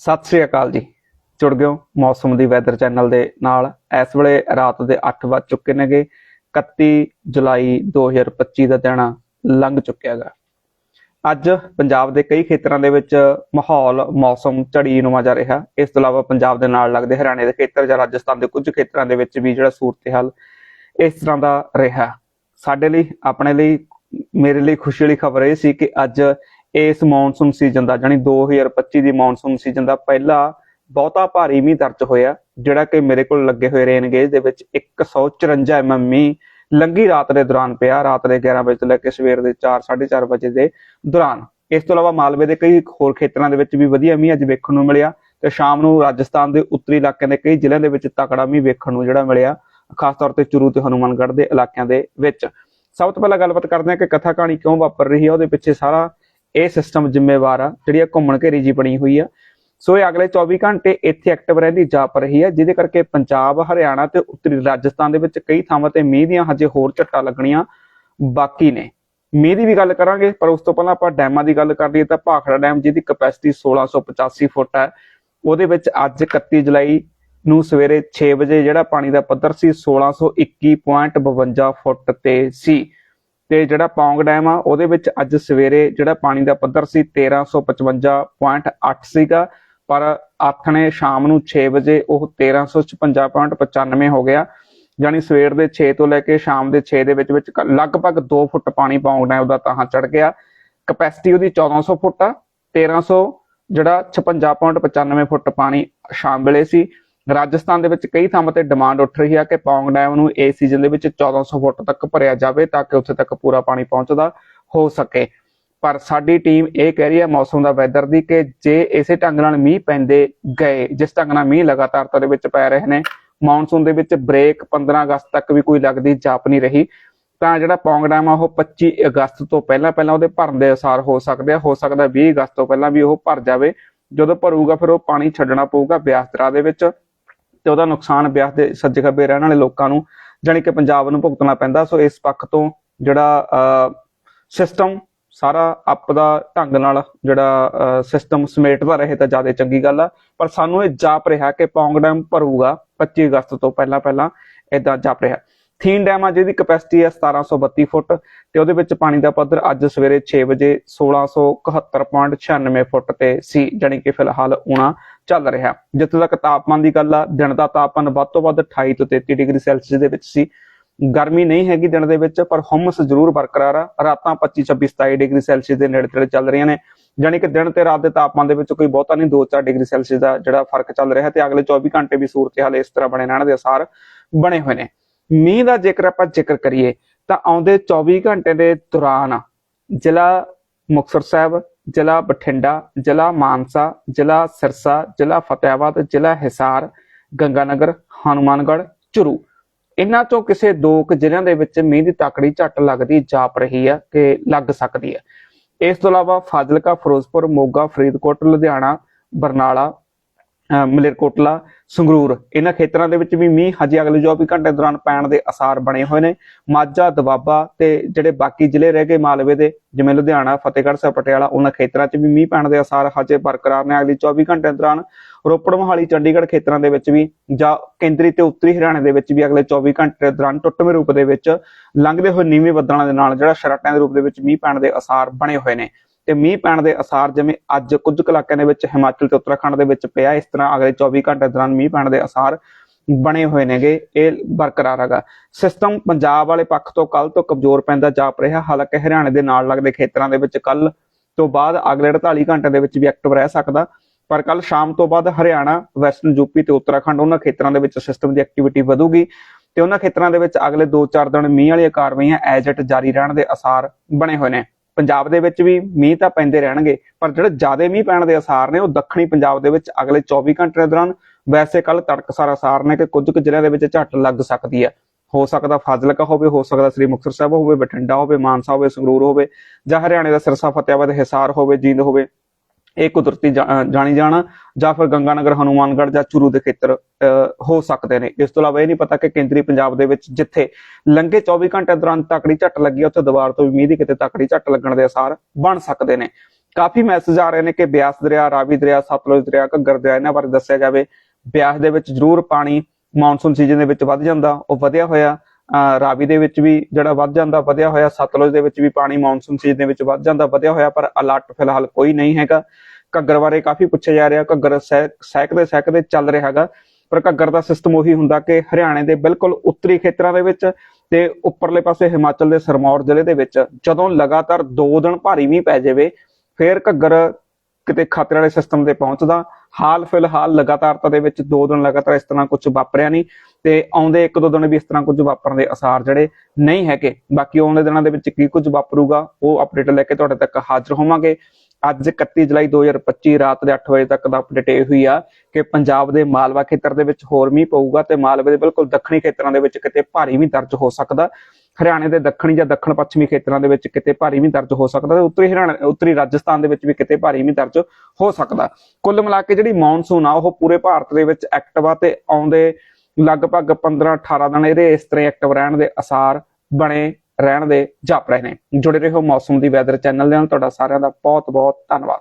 ਸਤਿ ਸ੍ਰੀ ਅਕਾਲ ਜੀ। ਜੁੜ ਗਏ ਮੌਸਮ ਦੀ ਵੈਦਰ ਚੈਨਲ ਦੇ ਨਾਲ। ਇਸ ਵੇਲੇ ਰਾਤ ਦੇ 8 ਵੱਜ ਚੁੱਕੇ ਨੇਗੇ। 31 ਜੁਲਾਈ 2025 ਦਾ ਦਿਨ ਲੰਘ ਚੁੱਕਿਆ ਹੈਗਾ। ਅੱਜ ਪੰਜਾਬ ਦੇ ਕਈ ਖੇਤਰਾਂ ਦੇ ਵਿੱਚ ਮਾਹੌਲ, ਮੌਸਮ ਝੜੀ ਨੂੰ ਜਾ ਰਿਹਾ। ਇਸ ਤੋਂ ਇਲਾਵਾ ਪੰਜਾਬ ਦੇ ਨਾਲ ਲੱਗਦੇ ਹਰਿਆਣੇ ਦੇ ਖੇਤਰ ਜਾਂ ਰਾਜਸਥਾਨ ਦੇ ਕੁਝ ਖੇਤਰਾਂ ਦੇ ਵਿੱਚ ਵੀ ਜਿਹੜਾ ਸੂਰਤ-ਹਾਲ ਇਸ ਤਰ੍ਹਾਂ ਦਾ ਰਿਹਾ। ਸਾਡੇ ਲਈ, ਆਪਣੇ ਲਈ, ਮੇਰੇ ਲਈ ਖੁਸ਼ੀ ਵਾਲੀ ਖਬਰ ਇਹ ਸੀ ਕਿ ਅੱਜ ਇਸ ਮੌਨਸੂਨ ਸੀਜ਼ਨ ਦਾ ਜਾਨੀ 2025 ਦੀ ਮੌਨਸੂਨ ਸੀਜ਼ਨ ਦਾ ਪਹਿਲਾ ਬਹੁਤਾ ਭਾਰੀ ਮੀਂਹ ਦਰਜ ਹੋਇਆ, ਜਿਹੜਾ ਕਿ ਮੇਰੇ ਕੋਲ ਲੱਗੇ ਹੋਏ ਰੇਨ ਗੇਜ ਦੇ ਵਿੱਚ 154 ਐਮਐਮ ਮੀਂਹ ਲੰਗੀ ਰਾਤ ਦੇ ਦੌਰਾਨ ਪਿਆ, ਰਾਤ ਦੇ 11 ਵਜੇ ਤੋਂ ਲੈ ਕੇ ਸਵੇਰ ਦੇ 4 4:30 ਵਜੇ ਦੇ ਦੌਰਾਨ। ਇਸ ਤੋਂ ਇਲਾਵਾ ਮਾਲਵੇ ਦੇ ਕਈ ਹੋਰ ਖੇਤਰਾਂ ਦੇ ਵਿੱਚ ਵੀ ਵਧੀਆ ਮੀਂਹ ਅੱਜ ਵੇਖਣ ਨੂੰ ਮਿਲਿਆ ਤੇ ਸ਼ਾਮ ਨੂੰ ਰਾਜਸਥਾਨ ਦੇ ਉੱਤਰੀ ਇਲਾਕਿਆਂ ਦੇ ਕਈ ਜ਼ਿਲ੍ਹਿਆਂ ਦੇ ਵਿੱਚ ਤਕੜਾ ਮੀਂਹ ਵੇਖਣ ਨੂੰ ਜਿਹੜਾ ਮਿਲਿਆ, ਖਾਸ ਤੌਰ ਤੇ ਚੁਰੂ ਤੇ ਹਨੂਮਾਨਗੜ੍ਹ ਦੇ ਇਲਾਕਿਆਂ ਦੇ ਵਿੱਚ। ਸਭ ਤੋਂ ਪਹਿਲਾਂ ਗੱਲਬਾਤ ਕਰਦੇ ਹਾਂ ਕਿ ਕਥਾ ਕਹਾਣੀ ਕਿਉਂ ਵਾਪਰ ਰਹੀ ਹੈ, ਉਹਦੇ ਪਿੱਛੇ ਸਾਰਾ ਇਹ ਸਿਸਟਮ ਜ਼ਿੰਮੇਵਾਰ ਆ, ਜਿਹੜੀ ਆ ਘੁੰਮਣ ਘੇਰੀ ਜੀ ਬਣੀ ਹੋਈ ਆ। ਸੋ ਇਹ ਅਗਲੇ 24 ਘੰਟੇ ਇੱਥੇ ਐਕਟਿਵ ਰਹਿੰਦੀ ਜਾਪ ਰਹੀ ਹੈ ਜਿਹਦੇ ਕਰਕੇ ਪੰਜਾਬ, ਹਰਿਆਣਾ ਤੇ ਉੱਤਰੀ ਰਾਜਸਥਾਨ ਦੇ ਵਿੱਚ ਕਈ ਥਾਵਾਂ ਤੇ ਮੀਂਹ ਦੀਆਂ ਹਜੇ ਹੋਰ ਝੱਟਾਂ ਲੱਗਣੀਆਂ ਬਾਕੀ ਨੇ। ਮੀਂਹ ਦੀ ਵੀ ਗੱਲ ਕਰਾਂਗੇ, ਪਰ ਉਸ ਤੋਂ ਪਹਿਲਾਂ ਆਪਾਂ ਡੈਮਾਂ ਦੀ ਗੱਲ ਕਰ ਲਈਏ ਤਾਂ ਭਾਖੜਾ ਡੈਮ, ਜਿਹਦੀ ਕਪੈਸਿਟੀ 1685 ਫੁੱਟ ਹੈ ਉਹਦੇ ਵਿੱਚ ਅੱਜ 31 ਜੁਲਾਈ ਨੂੰ ਸਵੇਰੇ 6 ਵਜੇ ਜਿਹੜਾ ਪਾਣੀ ਦਾ ਪੱਧਰ ਸੀ 1621.52 ਫੁੱਟ ਤੇ ਸੀ। ਤੇ ਜਿਹੜਾ ਪੌਂਗ ਡੈਮ ਆ, ਉਹਦੇ ਵਿੱਚ ਅੱਜ ਸਵੇਰੇ ਜਿਹੜਾ ਪਾਣੀ ਦਾ ਪੱਧਰ ਸੀ 1355.8 ਸੀਗਾ, ਪਰ ਆਥਣੇ ਸ਼ਾਮ ਨੂੰ 6 ਵਜੇ ਉਹ 1356.95 ਹੋ ਗਿਆ। ਯਾਨੀ ਸਵੇਰ ਦੇ 6 ਤੋਂ ਲੈ ਕੇ ਸ਼ਾਮ ਦੇ 6 ਦੇ ਵਿੱਚ ਵਿੱਚ ਲਗਭਗ 2 ਫੁੱਟ ਪਾਣੀ ਪੌਂਗ ਡੈਮ ਦਾ ਤਾਹਾਂ ਚੜ ਗਿਆ। ਕਪੈਸਿਟੀ ਉਹਦੀ 1400 ਫੁੱਟ ਆ 1300 ਜਿਹੜਾ 56.95 ਫੁੱਟ ਪਾਣੀ ਸ਼ਾਮ ਵੇਲੇ ਸੀ। ਰਾਜਸਥਾਨ ਦੇ ਵਿੱਚ ਕਈ ਥਾਵਾਂ ਤੇ ਡਿਮਾਂਡ ਉੱਠ ਰਹੀ ਹੈ ਕਿ ਪੌਂਗ ਡੈਮ ਨੂੰ ਇਸ ਸੀਜ਼ਨ ਦੇ ਵਿੱਚ 1400 ਫੁੱਟ ਤੱਕ ਭਰਿਆ ਜਾਵੇ ਤਾਂ ਕਿ ਉੱਥੇ ਤੱਕ ਪੂਰਾ ਪਾਣੀ ਪਹੁੰਚਦਾ ਹੋ ਸਕੇ। ਪਰ ਸਾਡੀ ਟੀਮ ਇਹ ਕਹਿ ਰਹੀ ਹੈ ਮੌਸਮ ਦਾ ਵੈਦਰ ਦੀ ਕਿ ਜੇ ਇਸੇ ਢੰਗ ਨਾਲ ਮੀਂਹ ਪੈਂਦੇ ਗਏ, ਜਿਸ ਢੰਗ ਨਾਲ ਮੀਂਹ ਲਗਾਤਾਰਤਾ ਦੇ ਵਿੱਚ ਪੈ ਰਹੇ ਨੇ ਮੌਨਸੂਨ ਦੇ ਵਿੱਚ ਬ੍ਰੇਕ 15 ਅਗਸਤ ਤੱਕ ਵੀ ਕੋਈ ਲੱਗਦੀ ਜਾਪ ਨਹੀਂ ਰਹੀ, ਤਾਂ ਜਿਹੜਾ ਪੌਂਗ ਡੈਮ ਆ ਉਹ 25 ਅਗਸਤ ਤੋਂ ਪਹਿਲਾਂ ਪਹਿਲਾਂ ਉਹਦੇ ਭਰਨ ਦੇ ਅਸਾਰ ਹੋ ਸਕਦੇ ਆ, ਹੋ ਸਕਦਾ 20 ਅਗਸਤ ਤੋਂ ਪਹਿਲਾਂ ਵੀ ਉਹ ਭਰ ਜਾਵੇ। ਜਦੋਂ ਭਰੂਗਾ ਫਿਰ ਉਹ ਪਾਣੀ ਛੱਡਣਾ ਪਊਗਾ ਬਿਆਸ ਦਰਾ ਦੇ ਵਿੱਚ। ਤੇ ਉਹਦਾ ਨੁਕਸਾਨ ਬਿਆਸ ਦੇ ਸੱਜੇ ਖੱਬੇ ਰਹਿਣ ਵਾਲੇ ਲੋਕਾਂ ਨੂੰ, ਜਾਣੀ ਕਿ ਪੰਜਾਬ ਨੂੰ ਭੁਗਤਣਾ ਪੈਂਦਾ। ਸੋ ਇਸ ਪੱਖ ਤੋਂ ਜਿਹੜਾ ਸਿਸਟਮ ਸਾਰਾ ਅਪ ਦਾ ਢੰਗ ਨਾਲ ਜਿਹੜਾ ਸਿਸਟਮ ਸਮੇਟਦਾ ਰਹੇ ਤਾਂ ਜ਼ਿਆਦਾ ਚੰਗੀ ਗੱਲ ਆ। ਪਰ ਸਾਨੂੰ ਇਹ ਜਾਪ ਰਿਹਾ ਕਿ ਪੌਂਗ ਡੈਮ ਭਰੂਗਾ 25 ਅਗਸਤ ਤੋਂ ਪਹਿਲਾਂ ਪਹਿਲਾਂ ਇਦਾਂ ਜਾਪ ਰਿਹਾ। ਥੀਨ ਡੈਮ ਆ ਜਿਹਦੀ ਕਪੈਸਿਟੀ ਹੈ 1732 ਫੁੱਟ ਤੇ ਉਹਦੇ ਵਿੱਚ ਪਾਣੀ ਦਾ ਪੱਧਰ ਅੱਜ ਸਵੇਰੇ 6 ਵਜੇ 1671.96 ਫੁੱਟ ਤੇ ਸੀ, ਜਾਣੀ ਕਿ ਫਿਲਹਾਲ ਉਣਾ ਚੱਲ ਰਿਹਾ। ਜਿੱਥੇ ਤੱਕ ਤਾਪਮਾਨ ਦੀ ਗੱਲ ਆ, ਦਿਨ ਦਾ ਤਾਪਮਾਨ ਵੱਧ ਤੋਂ ਵੱਧ 28 ਤੋਂ 33 ਡਿਗਰੀ ਸੈਲਸੀਅਸ ਦੇ ਵਿੱਚ ਸੀ। ਗਰਮੀ ਨਹੀਂ ਹੈਗੀ ਦਿਨ ਦੇ ਵਿੱਚ, ਪਰ ਹਮਸ ਜ਼ਰੂਰ ਬਰਕਰਾਰ ਆ। ਰਾਤਾਂ 25 26 27 ਡਿਗਰੀ ਸੈਲਸੀਅਸ ਦੇ ਨੇੜੇ ਤੇੜੇ ਚੱਲ ਰਹੀਆਂ ਨੇ। ਜਾਣੀ ਕਿ ਦਿਨ ਤੇ ਰਾਤ ਦੇ ਤਾਪਮਾਨ ਦੇ ਵਿੱਚ ਕੋਈ ਬਹੁਤਾ ਨਹੀਂ 2-4 ਡਿਗਰੀ ਸੈਲਸੀਅਸ ਦਾ ਜਿਹੜਾ ਫ਼ਰਕ ਚੱਲ ਰਿਹਾ ਤੇ ਅਗਲੇ 24 ਘੰਟੇ ਵੀ ਸੂਰਤ ਹਾਲ ਇਸ ਤਰ੍ਹਾਂ ਬਣੇ ਰਹਿਣ ਦੇ ਅਸਾਰ ਬਣੇ ਹੋਏ ਨੇ। ਮੀਂਹ ਦਾ ਜੇਕਰ ਆਪਾਂ ਜ਼ਿਕਰ ਕਰੀਏ, ਤਾਂ ਆਉਂਦੇ 24 ਘੰਟੇ ਦੇ ਦੌਰਾਨ ਜ਼ਿਲ੍ਹਾ ਮੁਕਤਸਰ ਸਾਹਿਬ ਜ਼ਿਲ੍ਹਾ ਬਠਿੰਡਾ, ਜ਼ਿਲ੍ਹਾ ਮਾਨਸਾ, ਜ਼ਿਲ੍ਹਾ ਸਿਰਸਾ, ਜ਼ਿਲ੍ਹਾ ਫਤਿਆਬਾਦ ਜ਼ਿਲ੍ਹਾ ਹਿਸਾਰ, ਗੰਗਾਨਗਰ, ਹਨੂਮਾਨਗੜ੍ਹ ਚੁਰੂ ਇਹਨਾਂ ਤੋਂ ਕਿਸੇ ਦੋ ਕੁ ਜ਼ਿਲ੍ਹਿਆਂ ਦੇ ਵਿੱਚ ਮੀਂਹ ਦੀ ਤਕੜੀ ਝੱਟ ਲੱਗਦੀ ਜਾਪ ਰਹੀ ਹੈ ਕਿ ਲੱਗ ਸਕਦੀ ਹੈ। ਇਸ ਤੋਂ ਇਲਾਵਾ ਫਾਜ਼ਿਲਕਾ, ਫਿਰੋਜ਼ਪੁਰ, ਮੋਗਾ, ਫਰੀਦਕੋਟ, ਲੁਧਿਆਣਾ, ਬਰਨਾਲਾ ਮਲੇਰਕੋਟਲਾ, ਸੰਗਰੂਰ। ਇਹਨਾਂ ਖੇਤਰਾਂ ਦੇ ਵਿੱਚ ਵੀ ਮੀਂਹ ਹਜੇ ਅਗਲੇ 24 ਘੰਟੇ ਦੌਰਾਨ ਪੈਣ ਦੇ ਅਸਾਰ ਬਣੇ ਹੋਏ ਨੇ। ਮਾਝਾ, ਦਵਾਬਾ ਤੇ ਜਿਹੜੇ ਬਾਕੀ ਜ਼ਿਲ੍ਹੇ ਰਹਿ ਗਏ ਮਾਲਵੇ ਦੇ, ਜਿਵੇਂ ਲੁਧਿਆਣਾ, ਫਤਿਹਗੜ੍ਹ ਸਾਹਿਬ, ਪਟਿਆਲਾ, ਉਹਨਾਂ ਖੇਤਰਾਂ 'ਚ ਵੀ ਮੀਂਹ ਪੈਣ ਦੇ ਅਸਾਰ ਹਜੇ ਬਰਕਰਾਰ ਨੇ। ਅਗਲੇ 24 ਘੰਟੇ ਦੌਰਾਨ ਰੋਪੜ, ਮੋਹਾਲੀ, ਚੰਡੀਗੜ੍ਹ ਖੇਤਰਾਂ ਦੇ ਵਿੱਚ ਵੀ ਜਾਂ ਕੇਂਦਰੀ ਤੇ ਉੱਤਰੀ ਹਰਿਆਣੇ ਦੇ ਵਿੱਚ ਵੀ ਅਗਲੇ 24 ਘੰਟੇ ਦੌਰਾਨ ਟੁੱਟਵੇਂ ਰੂਪ ਦੇ ਵਿੱਚ ਲੰਘਦੇ ਹੋਏ ਨੀਵੇਂ ਬੱਦਲਾਂ ਦੇ ਨਾਲ ਜਿਹੜਾ ਸ਼ਰਾਟਾਂ ਦੇ ਰੂਪ ਦੇ ਵਿੱਚ ਮੀਂਹ ਪੈਣ ਦੇ ਅਸਾਰ ਬਣੇ ਹੋਏ ਨੇ। ਤੇ ਮੀਂਹ ਪੈਣ ਦੇ ਅਸਾਰ ਜਿਵੇਂ ਅੱਜ ਕੁਝ ਕੁ ਇਲਾਕਿਆਂ ਦੇ ਵਿੱਚ ਹਿਮਾਚਲ ਤੇ ਉੱਤਰਾਖੰਡ ਦੇ ਵਿੱਚ ਪਿਆ, ਇਸ ਤਰ੍ਹਾਂ ਅਗਲੇ 24 ਘੰਟੇ ਦੌਰਾਨ ਮੀਂਹ ਪੈਣ ਦੇ ਅਸਾਰ ਬਣੇ ਹੋਏ ਨੇਗੇ, ਇਹ ਬਰਕਰਾਰ ਹੈਗਾ। ਸਿਸਟਮ ਪੰਜਾਬ ਵਾਲੇ ਪੱਖ ਤੋਂ ਕੱਲ ਤੋਂ ਕਮਜ਼ੋਰ ਪੈਂਦਾ ਜਾਪ ਰਿਹਾ, ਹਾਲਾਂਕਿ ਹਰਿਆਣੇ ਦੇ ਨਾਲ ਲੱਗਦੇ ਖੇਤਰਾਂ ਦੇ ਵਿੱਚ ਕੱਲ ਤੋਂ ਬਾਅਦ ਅਗਲੇ 48 ਘੰਟੇ ਦੇ ਵਿੱਚ ਵੀ ਐਕਟਿਵ ਰਹਿ ਸਕਦਾ, ਪਰ ਕੱਲ ਸ਼ਾਮ ਤੋਂ ਬਾਅਦ ਹਰਿਆਣਾ, ਵੈਸਟਰਨ ਯੂਪੀ ਤੇ ਉੱਤਰਾਖੰਡ ਉਹਨਾਂ ਖੇਤਰਾਂ ਦੇ ਵਿੱਚ ਸਿਸਟਮ ਦੀ ਐਕਟੀਵਿਟੀ ਵਧੂਗੀ ਤੇ ਉਹਨਾਂ ਖੇਤਰਾਂ ਦੇ ਵਿੱਚ ਅਗਲੇ 2-4 ਦਿਨ ਮੀਂਹ ਵਾਲੀਆਂ ਕਾਰਵਾਈਆਂ ਐਜ ਇਟ ਜਾਰੀ ਰਹਿਣ ਦੇ ਅਸਾਰ ਬਣੇ ਹੋਏ ਨੇ। ਪੰਜਾਬ ਦੇ ਵਿੱਚ ਵੀ ਮੀਂਹ ਤਾਂ ਪੈਂਦੇ ਰਹਿਣਗੇ, ਪਰ ਜਿਹੜੇ ਜ਼ਿਆਦਾ ਮੀਂਹ ਪੈਣ ਦੇ ਅਸਾਰ ਨੇ, ਉਹ ਦੱਖਣੀ ਪੰਜਾਬ ਦੇ ਵਿੱਚ ਅਗਲੇ 24 ਘੰਟੇ ਦੌਰਾਨ ਵੈਸੇ ਕੱਲ ਤੜਕਸਾਰ ਅਸਾਰ ਨੇ ਕਿ ਕੁਝ ਕੁ ਜ਼ਿਲ੍ਹਿਆਂ ਦੇ ਵਿੱਚ ਝੱਟ ਲੱਗ ਸਕਦੀ ਹੈ। ਹੋ ਸਕਦਾ ਫਾਜ਼ਿਲਕਾ ਹੋਵੇ, ਹੋ ਸਕਦਾ ਸ੍ਰੀ ਮੁਕਤਸਰ ਸਾਹਿਬ ਹੋਵੇ, ਬਠਿੰਡਾ ਹੋਵੇ, ਮਾਨਸਾ ਹੋਵੇ, ਸੰਗਰੂਰ ਹੋਵੇ ਜਾਂ ਹਰਿਆਣੇ ਦਾ ਸਿਰਸਾ ਫਤਿਆਬਾਦ ਹਿਸਾਰ ਹੋਵੇ, ਜੀਂਦ ਹੋਵੇ ਇਹ ਕੁਦਰਤੀ ਜਾਣੀ ਜਾਣ ਜਾਂ ਫਿਰ ਗੰਗਾਨਗਰ ਹਨੂਮਾਨਗੜ੍ਹ ਜਾਂ ਚੁਰੂ ਦੇ ਖੇਤਰ ਅਹ, ਹੋ ਸਕਦੇ ਨੇ। ਇਸ ਤੋਂ ਇਲਾਵਾ ਇਹ ਨਹੀਂ ਪਤਾ ਕਿ ਕੇਂਦਰੀ ਪੰਜਾਬ ਦੇ ਵਿੱਚ ਜਿੱਥੇ ਲੰਘੇ 24 ਘੰਟੇ ਦੌਰਾਨ ਤਕੜੀ ਝੱਟ ਲੱਗੀ ਉੱਥੇ ਦੀਵਾਰ ਤੋਂ ਵੀ ਮੀਂਹ ਦੀ ਕਿਤੇ ਤਕੜੀ ਝੱਟ ਲੱਗਣ ਦੇ ਅਸਾਰ ਬਣ ਸਕਦੇ ਨੇ। ਕਾਫੀ ਮੈਸੇਜ ਆ ਰਹੇ ਨੇ ਕਿ ਬਿਆਸ ਦਰਿਆ ਰਾਵੀ ਦਰਿਆ ਸਤਲੁਜ ਦਰਿਆ ਘੱਗਰ ਦਰਿਆ ਇਹਨਾਂ ਬਾਰੇ ਦੱਸਿਆ ਜਾਵੇ। ਬਿਆਸ ਦੇ ਵਿੱਚ ਜ਼ਰੂਰ ਪਾਣੀ ਮੌਨਸੂਨ ਸੀਜ਼ਨ ਦੇ ਵਿੱਚ ਵੱਧ ਜਾਂਦਾ ਉਹ ਵਧਿਆ ਹੋਇਆ। ਰਾਵੀ ਦੇ ਵਿੱਚ ਵੀ ਜਿਹੜਾ ਵੱਧ ਜਾਂਦਾ, ਵਧਿਆ ਹੋਇਆ। ਸਤਲੁਜ ਦੇ ਵਿੱਚ ਵੀ ਪਾਣੀ ਮੌਨਸੂਨ ਸੀਜ਼ਨ ਦੇ ਵਿੱਚ ਵੱਧ ਜਾਂਦਾ, ਵਧਿਆ ਹੋਇਆ, ਪਰ ਅਲਰਟ ਫਿਲਹਾਲ ਕੋਈ ਨਹੀਂ ਹੈਗਾ। ਘੱਗਰ ਬਾਰੇ ਕਾਫੀ ਪੁੱਛਿਆ ਜਾ ਰਿਹਾ। ਘੱਗਰ ਸਹਿਕਦੇ ਸਹਿਕਦੇ ਚੱਲ ਰਿਹਾ ਹੈਗਾ। ਪਰ ਘੱਗਰ ਦਾ ਸਿਸਟਮ ਉਹੀ ਹੁੰਦਾ ਕਿ ਹਰਿਆਣੇ ਦੇ ਬਿਲਕੁਲ ਉੱਤਰੀ ਖੇਤਰਾਂ ਦੇ ਵਿੱਚ ਤੇ ਉੱਪਰਲੇ ਪਾਸੇ ਹਿਮਾਚਲ ਦੇ ਸਰਮੌਰ ਜ਼ਿਲ੍ਹੇ ਦੇ ਵਿੱਚ ਜਦੋਂ ਲਗਾਤਾਰ 2 ਦਿਨ ਭਾਰੀ ਮੀਂਹ ਪੈ ਜਾਵੇ, ਫਿਰ ਘੱਗਰ ਕਿਤੇ ਖਤਰੇ ਵਾਲੇ ਸਿਸਟਮ ਤੇ ਪਹੁੰਚਦਾ। ਹਾਲ ਫਿਲਹਾਲ ਲਗਾਤਾਰਤਾ ਦੇ ਵਿੱਚ 2 ਦਿਨ ਲਗਾਤਾਰ ਇਸ ਤਰ੍ਹਾਂ ਕੁਝ ਵਾਪਰਿਆ ਨਹੀਂ। ਤੇ ਆਉਂਦੇ ਇੱਕ ਦੋ ਦਿਨ ਵੀ ਇਸ ਤਰ੍ਹਾਂ ਕੁਝ ਵਾਪਰਨ ਦੇ ਅਸਾਰ ਜਿਹੜੇ ਨਹੀਂ ਹੈਗੇ। ਬਾਕੀ ਆਉਂਦੇ ਦਿਨਾਂ ਦੇ ਵਿੱਚ ਕੀ ਕੁਝ ਵਾਪਰੂਗਾ, ਉਹ ਅਪਡੇਟ ਲੈ ਕੇ ਤੁਹਾਡੇ ਤੱਕ ਹਾਜ਼ਰ ਹੋਵਾਂਗੇ। ਅੱਜ 31 ਜੁਲਾਈ 2025 ਰਾਤ ਦੇ 8 ਵਜੇ ਤੱਕ ਦਾ ਅਪਡੇਟ ਇਹ ਹੋਈ ਆ ਕਿ ਪੰਜਾਬ ਦੇ ਮਾਲਵਾ ਖੇਤਰ ਦੇ ਵਿੱਚ ਹੋਰ ਮੀਂਹ ਪਊਗਾ ਤੇ ਮਾਲਵੇ ਦੇ ਬਿਲਕੁਲ ਦੱਖਣੀ ਖੇਤਰਾਂ ਦੇ ਵਿੱਚ ਕਿਤੇ ਭਾਰੀ ਵੀ ਦਰਜ ਹੋ ਸਕਦਾ। ਹਰਿਆਣੇ ਦੇ ਦੱਖਣੀ ਜਾਂ ਦੱਖਣ ਪੱਛਮੀ ਖੇਤਰਾਂ ਦੇ ਵਿੱਚ ਕਿਤੇ ਭਾਰੀ ਵੀ ਦਰਜ ਹੋ ਸਕਦਾ ਤੇ ਉੱਤਰੀ ਹਰਿਆਣਾ, ਉੱਤਰੀ ਰਾਜਸਥਾਨ ਦੇ ਵਿੱਚ ਵੀ ਕਿਤੇ ਭਾਰੀ ਵੀ ਦਰਜ ਹੋ ਸਕਦਾ। ਕੁੱਲ ਮਿਲਾ ਕੇ ਜਿਹੜੀ ਮੌਨਸੂਨ ਆ, ਉਹ ਪੂਰੇ ਭਾਰਤ ਦੇ ਵਿੱਚ ਐਕਟਿਵ ਆ ਤੇ ਆਉਂਦੇ ਲਗਭਗ 15 18 ਦਿਨ ਇਹਦੇ ਇਸ ਤਰ੍ਹਾਂ ਐਕਟਿਵ ਰਹਿਣ ਦੇ ਅਸਾਰ ਬਣੇ ਰਹਿਣ ਦੇ ਜਾਪ ਰਹੇ ਨੇ। ਜੁੜੇ ਰਹੋ ਮੌਸਮ ਦੀ ਵੈਦਰ ਚੈਨਲ ਦੇ ਨਾਲ। ਤੁਹਾਡਾ ਸਾਰਿਆਂ ਦਾ ਬਹੁਤ ਬਹੁਤ ਧੰਨਵਾਦ।